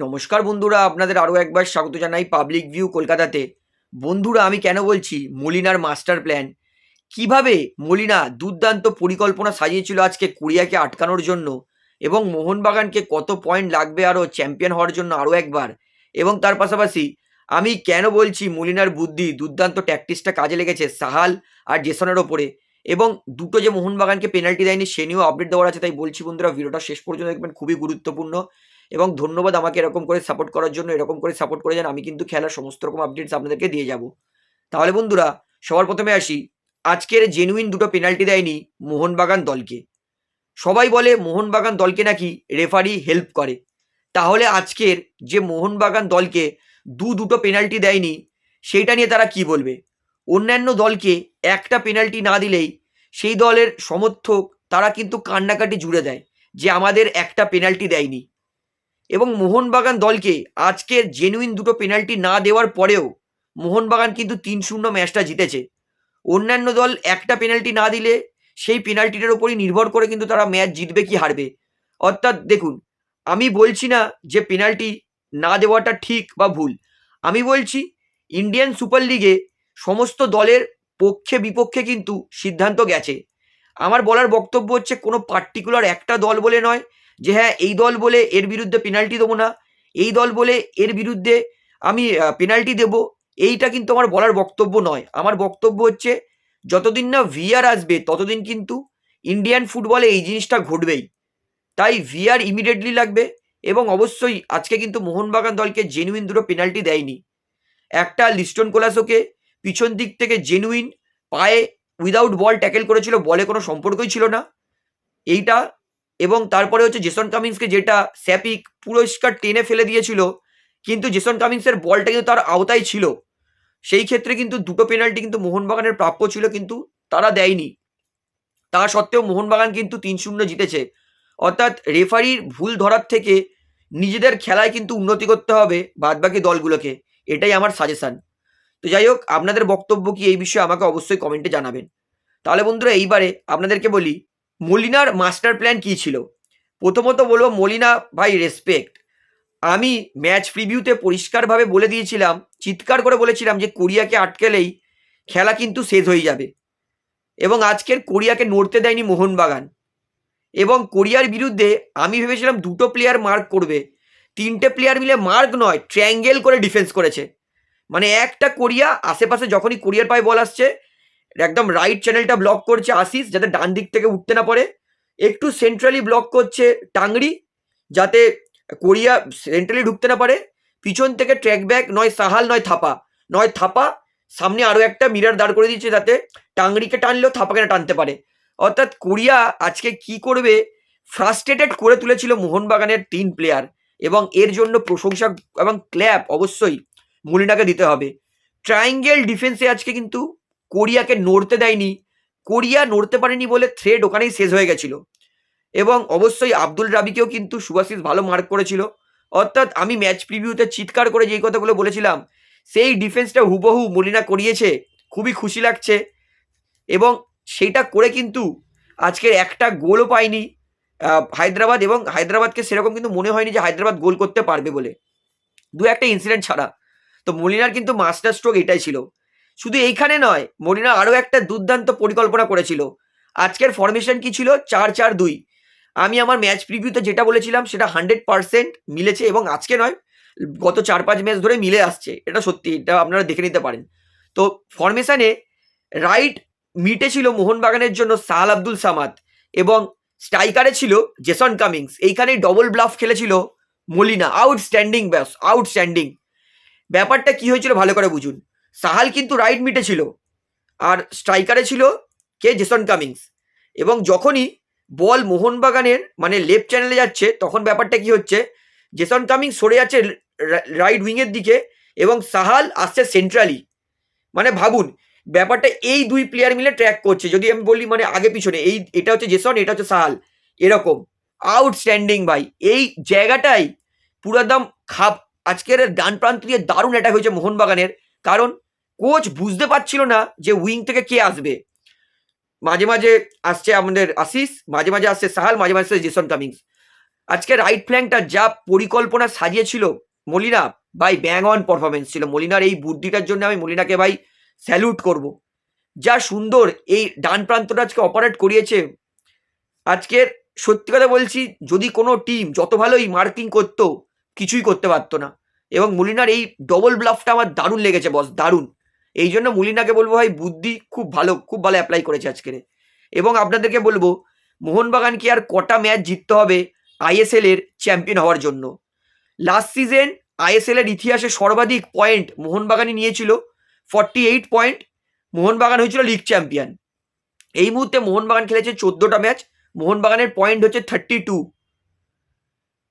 নমস্কার বন্ধুরা, আপনাদের আরও একবার স্বাগত জানাই পাবলিক ভিউ কলকাতাতে। বন্ধুরা, আমি কেন বলছি মলিনার মাস্টার প্ল্যান? কীভাবে মলিনা দুর্দান্ত পরিকল্পনা সাজিয়েছিল আজকে কোরিয়াকে আটকানোর জন্য এবং মোহনবাগানকে কত পয়েন্ট লাগবে আরও চ্যাম্পিয়ন হওয়ার জন্য আরও একবার? এবং তার পাশাপাশি আমি কেন বলছি মলিনার বুদ্ধি দুর্দান্ত ট্যাকটিসটা কাজে লেগেছে সাহাল আর জেসনের ওপরে? এবং দুটো যে মোহনবাগানকে পেনাল্টি দেয়নি, সে নিয়েও আপডেট দেওয়ার আছে, তাই বলছি বন্ধুরা, ভিডিওটা শেষ পর্যন্ত দেখবেন, খুবই গুরুত্বপূর্ণ। এবং ধন্যবাদ আমাকে এরকম করে সাপোর্ট করার জন্য, এরকম করে সাপোর্ট করে যান আমি কিন্তু খেলার সমস্ত রকম আপডেটস আপনাদেরকে দিয়ে যাব। তাহলে বন্ধুরা, সবার প্রথমে আসি। আজকের জেনুইন দুটো পেনাল্টি দেয়নি মোহনবাগান দলকে। সবাই বলে মোহনবাগান দলকে নাকি রেফারি হেল্প করে। তাহলে আজকের যে মোহনবাগান দলকে দু দুটো পেনাল্টি দেয়নি, সেইটা নিয়ে তারা কি বলবে? অন্যান্য দলকে একটা পেনাল্টি না দিলেই সেই দলের সমর্থক তারা কিন্তু কান্নাকাটি জুড়ে দেয় যে আমাদের একটা পেনাল্টি দেয়নি। এবং মোহনবাগান দলকে আজকের জেনুইন দুটো পেনাল্টি না দেওয়ার পরেও মোহনবাগান কিন্তু তিন শূন্য ম্যাচটা জিতেছে। অন্যান্য দল একটা পেনাল্টি না দিলে সেই পেনাল্টিটার উপরই নির্ভর করে কিন্তু তারা ম্যাচ জিতবে কি হারবে। অর্থাৎ দেখুন, আমি বলছি না যে পেনাল্টি না দেওয়াটা ঠিক বা ভুল। আমি বলছি ইন্ডিয়ান সুপার লিগে সমস্ত দলের পক্ষে বিপক্ষে কিন্তু সিদ্ধান্ত গেছে। আমার বলার বক্তব্য হচ্ছে কোনো পার্টিকুলার একটা দল বলে নয় যে হ্যাঁ এই দল বলে এর বিরুদ্ধে পেনাল্টি দেবো না, এই দল বলে এর বিরুদ্ধে আমি পেনাল্টি দেব, এইটা কিন্তু আমার বলার বক্তব্য নয়। আমার বক্তব্য হচ্ছে, যতদিন না ভিআর আসবে, ততদিন কিন্তু ইন্ডিয়ান ফুটবলে এই জিনিসটা ঘটবেই। তাই ভিআর ইমিডিয়েটলি লাগবে এবং অবশ্যই আজকে কিন্তু মোহনবাগান দলকে জেনুইন দুটো পেনাল্টি দেয়নি। একটা লিস্টন কোলাসোকে পিছন দিক থেকে জেনুইন পায়ে উইদাউট বল ট্যাকেল করেছিল, বলে কোনো সম্পর্কই ছিল না। এইটা এবং তারপরে হচ্ছে জেসন কামিন্সকে যেটা স্যাপিক পুরস্কার টেনে ফেলে দিয়েছিল, কিন্তু জেসন কামিন্সের বলটা কিন্তু তার আওতায় ছিল। সেই ক্ষেত্রে কিন্তু দুটো পেনাল্টি কিন্তু মোহনবাগানের প্রাপ্য ছিল, কিন্তু তারা দেয়নি। তা সত্ত্বেও মোহনবাগান কিন্তু তিন শূন্য জিতেছে। অর্থাৎ রেফারির ভুল ধরার থেকে নিজেদের খেলায় কিন্তু উন্নতি করতে হবে বাদবাকি দলগুলোকে। এটাই আমার সাজেশান তো যাই হোক, আপনাদের বক্তব্য কি এই বিষয়ে আমাকে অবশ্যই কমেন্টে জানাবেন। তাহলে বন্ধুরা, এইবারে আপনাদেরকে বলি মলিনার মাস্টার প্ল্যান কী ছিল? প্রথমত বলব, মলিনা ভাই রেসপেক্ট আমি ম্যাচ প্রিভিউতে পরিষ্কারভাবে বলে দিয়েছিলাম, চিৎকার করে বলেছিলাম যে কোরিয়াকে আটকেলেই খেলা কিন্তু শেষ হয়ে যাবে। এবং আজকের কোরিয়াকে নড়তে দেয়নি মোহনবাগান। এবং কোরিয়ার বিরুদ্ধে আমি ভেবেছিলাম দুটো প্লেয়ার মার্ক করবে। তিনটে প্লেয়ার মিলে মার্ক নয় ট্র্যাঙ্গেল করে ডিফেন্স করেছে। মানে একটা কোরিয়া, আশেপাশে যখনই কোরিয়ার পায়ে বল আসছে একদম রাইট চ্যানেলটা ব্লক করছে আশিস, যাতে ডান দিক থেকে উঠতে না পারে। একটু সেন্ট্রালি ব্লক করছে টাংরি, যাতে কোরিয়া সেন্ট্রালি ঢুকতে না পারে। পিছন থেকে ট্র্যাক ব্যাক নয় সাহাল, নয় থাপা। নয় থাপা, সামনে আরও একটা মিরার দাঁড় করে দিচ্ছে যাতে টাংরিকে টানলেও থাপাকে না টানতে পারে। অর্থাৎ কোরিয়া আজকে কি করবে? ফ্রাস্ট্রেটেড করে তুলেছিল মোহনবাগানের তিন প্লেয়ার এবং এর জন্য প্রশংসা এবং ক্ল্যাপ অবশ্যই মুলিনাকে দিতে হবে। ট্রায়াঙ্গেল ডিফেন্সে আজকে কিন্তু কোরিয়াকে নড়তে দেয়নি, কোরিয়া নড়তে পারেনি বলে থ্রেড ওখানেই শেষ হয়ে গেছিল। এবং অবশ্যই আব্দুল রাবিকেও কিন্তু সুভাশিস ভালো মার্ক করেছিল। অর্থাৎ আমি ম্যাচ প্রিভিউতে চিৎকার করে যেই কথাগুলো বলেছিলাম, সেই ডিফেন্সটা হুবহু মলিনা করিয়েছে, খুবই খুশি লাগছে। এবং সেইটা করে কিন্তু আজকের একটা গোলও পায়নি হায়দ্রাবাদ এবং হায়দ্রাবাদকে সেরকম কিন্তু মনে হয়নি যে হায়দ্রাবাদ গোল করতে পারবে বলে। দু একটা ইনসিডেন্ট ছাড়া। তো মলিনার কিন্তু মাস্টার স্ট্রোক এটাই ছিল। শুধু এইখানে নয় মলিনা আরও একটা দুর্দান্ত পরিকল্পনা করেছিল। আজকের ফরমেশন কি ছিল? চার চার দুই। আমি আমার ম্যাচ প্রিভিউতে যেটা বলেছিলাম, সেটা হান্ড্রেড পারসেন্ট মিলেছে এবং আজকে নয়, গত চার পাঁচ ম্যাচ ধরে মিলে আসছে। এটা সত্যি, এটা আপনারা দেখে নিতে পারেন। তো ফরমেশনে রাইট মিটে ছিল মোহনবাগানের জন্য সাহাল আব্দুল সামাদ এবং স্ট্রাইকারে ছিল জেসন কামিংস। এইখানেই ডবল ব্লাফ খেলেছিল মলিনা। আউটস্ট্যান্ডিং ব্যাস আউটস্ট্যান্ডিং ব্যাপারটা কি হয়েছিল ভালো করে বুঝুন। সাহাল কিন্তু রাইট মিটে ছিল। আর স্ট্রাইকারে ছিল কে? Jason Cummings. এবং যখনই বল মোহনবাগানের মানে লেফট চ্যানেলে যাচ্ছে, তখন ব্যাপারটা কি হচ্ছে? জেসন কামিংস সরে যাচ্ছে রাইট উইংয়ের দিকে এবং সাহাল আসছে সেন্ট্রালি। মানে ভাবুন, ব্যাপারটা এই দুই প্লেয়ার মিলে ট্র্যাক করছে। যদি আমি বলি মানে আগে পিছনে, এই এটা হচ্ছে জেসন, এটা হচ্ছে সাহাল, এরকম। আউটস্ট্যান্ডিং ভাই। এই জায়গাটাই পুরো একদম খাপ। আজকের ডান প্রান্ত দিয়ে দারুণ অ্যাটাক হয়েছে মোহনবাগানের। কারণ কোচ বুঝতে পারছিল না যে উইং থেকে কে আসবে। মাঝে মাঝে আসছে আমাদের আশিস, মাঝে মাঝে আসছে সাহাল, মাঝে মাঝে আসছে জেসন কামিংস। আজকে রাইট ফ্ল্যাঙ্কটা যা পরিকল্পনা সাজিয়েছিল মলিনা, ভাই ব্যাং অন পারফরমেন্স ছিল। মলিনার এই বুদ্ধিটার জন্য আমি মলিনাকে ভাই স্যালুট করব। যা সুন্দর এই ডান প্রান্তটা আজকে অপারেট করিয়েছে। আজকের সত্যি কথা বলছি, যদি কোনো টিম যত ভালোই মার্কিং করতো, কিছুই করতে পারতো না। এবং মুলিনার এই ডবল ব্লাফটা আমার দারুণ লেগেছে বস দারুণ। এই জন্য মুলিনাকে বলব ভাই, বুদ্ধি খুব ভালো খুব ভালো অ্যাপ্লাই করেছে আজকের এবং আপনাদেরকে বলব মোহনবাগানকে আর কটা ম্যাচ জিততে হবে আইএসএল এর চ্যাম্পিয়ন হওয়ার জন্য? লাস্ট সিজন আইএসএল এর ইতিহাসে সর্বাধিক পয়েন্ট মোহনবাগানই নিয়েছিল ফর্টি এইট পয়েন্ট মোহনবাগান হয়েছিল লিগ চ্যাম্পিয়ন এই মুহূর্তে মোহনবাগান খেলেছে চোদ্দোটা ম্যাচ মোহনবাগানের পয়েন্ট হচ্ছে থার্টি টু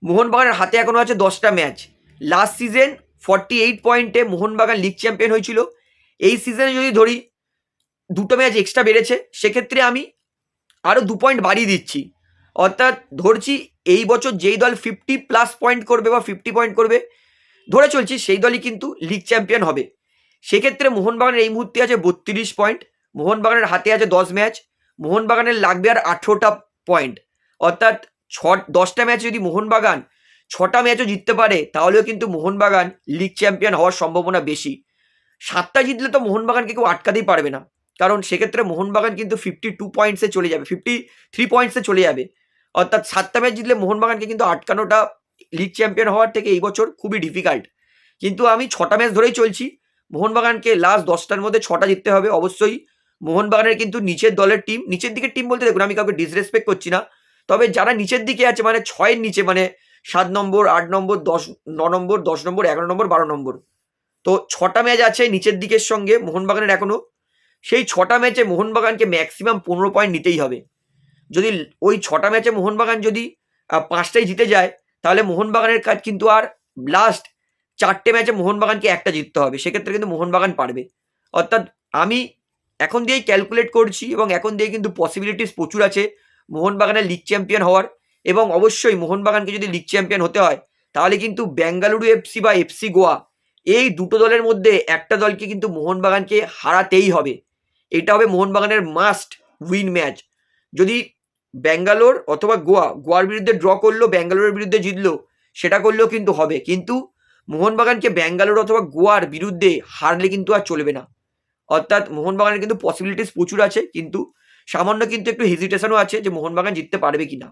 মোহনবাগানের হাতে এখনও আছে দশটা match last season forty eight পয়েন্টে মোহনবাগান লিগ চ্যাম্পিয়ন হয়েছিল। এই সিজনে যদি ধরি, দুটো ম্যাচ এক্সট্রা বেড়েছে, সেক্ষেত্রে আমি আরও দু পয়েন্ট বাড়িয়ে দিচ্ছি। অর্থাৎ ধরছি এই বছর যেই দল ফিফটি প্লাস পয়েন্ট করবে বা ফিফটি পয়েন্ট করবে, ধরে চলছি সেই দলই কিন্তু লিগ চ্যাম্পিয়ন হবে। সেক্ষেত্রে মোহনবাগানের এই মুহূর্তে আছে বত্রিশ পয়েন্ট মোহনবাগানের হাতে আছে দশ ম্যাচ মোহনবাগানের লাগবে আর আঠেরোটা পয়েন্ট অর্থাৎ ছ, দশটা ম্যাচ যদি মোহনবাগান ছটা ম্যাচও জিততে পারে, তাহলেও কিন্তু মোহনবাগান লিগ চ্যাম্পিয়ন হওয়ার সম্ভাবনা বেশি। সাতটা জিতলে তো মোহনবাগানকে কেউ আটকাতেই পারবে না। কারণ সেক্ষেত্রে মোহনবাগান কিন্তু ফিফটি টু পয়েন্টসে চলে যাবে ফিফটি থ্রি পয়েন্টসে চলে যাবে। অর্থাৎ সাতটা ম্যাচ জিতলে মোহনবাগানকে কিন্তু আটকানোটা লিগ চ্যাম্পিয়ন হওয়ার থেকে এই বছর খুবই ডিফিকাল্ট কিন্তু আমি ছটা ম্যাচ ধরেই চলছি, মোহনবাগানকে লাস্ট দশটার মধ্যে ছটা জিততে হবে। অবশ্যই মোহনবাগানের কিন্তু নিচের দলের টিম নিচের দিকের টিম বলতে দেখুন, আমি কাউকে ডিসরেসপেক্ট করছি না। তবে যারা নিচের দিকে আছে মানে ছয়ের নিচে মানে সাত নম্বর, আট নম্বর, দশ, ন নম্বর, দশ নম্বর, এগারো নম্বর, বারো নম্বর। তো ছটা ম্যাচ আছে নিচের দিকের সঙ্গে মোহনবাগানের এখনও। সেই ছটা ম্যাচে মোহনবাগানকে ম্যাক্সিমাম পনেরো পয়েন্ট নিতেই হবে। যদি ওই ছটা ম্যাচে মোহনবাগান যদি পাঁচটাই জিতে যায়, তাহলে মোহনবাগানের কাজ কিন্তু আর লাস্ট চারটে ম্যাচে মোহনবাগানকে একটা জিততে হবে। সেক্ষেত্রে কিন্তু মোহনবাগান পারবে। অর্থাৎ আমি এখন দিয়েই ক্যালকুলেট করছি এবং এখন দিয়ে কিন্তু পসিবিলিটিস প্রচুর আছে। মোহনবাগানের লিগ চ্যাম্পিয়ন হওয়ার। এবং অবশ্যই মোহনবাগানকে যদি লিগ চ্যাম্পিয়ন হতে হয়, তাহলে কিন্তু বেঙ্গালুরু এফসি বা এফসি গোয়া, এই দুটো দলের মধ্যে একটা দলকে কিন্তু মোহনবাগানকে হারাতেই হবে। এটা হবে মোহনবাগানের মাস্ট উইন ম্যাচ যদি ব্যাঙ্গালোর অথবা গোয়া, গোয়ার বিরুদ্ধে ড্র করল ব্যাঙ্গালোরের বিরুদ্ধে জিতলো, সেটা করলেও কিন্তু হবে। কিন্তু মোহনবাগানকে ব্যাঙ্গালোর অথবা গোয়ার বিরুদ্ধে হারলে কিন্তু আর চলবে না। অর্থাৎ মোহনবাগানের কিন্তু পসিবিলিটিস প্রচুর আছে, কিন্তু সামান্য কিন্তু একটু হেজিটেশনও আছে যে মোহনবাগান জিততে পারবে কি না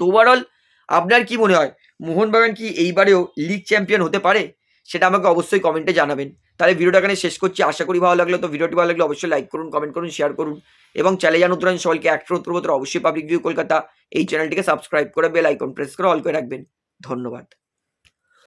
তো ওভারঅল আপনার কি মনে হয়? মোহনবাগান কি এইবারেও লিগ চ্যাম্পিয়ন হতে পারে? সেটা আমাকে অবশ্যই কমেন্টে জানাবেন। তাহলে ভিডিওটা এখানে শেষ করছি। আশা করি ভালো লাগল। তো ভিডিওটি ভালো লাগলে অবশ্যই লাইক করুন কমেন্ট করুন শেয়ার করুন। এবং চ্যানেল জানো তোরা সবাইকে একশো উত্তর অবশ্যই পাবলিক ভিউ কলকাতা এই চ্যানেলটিকে সাবস্ক্রাইব করে বেল আইকন প্রেস করে অল করে রাখবেন। ধন্যবাদ।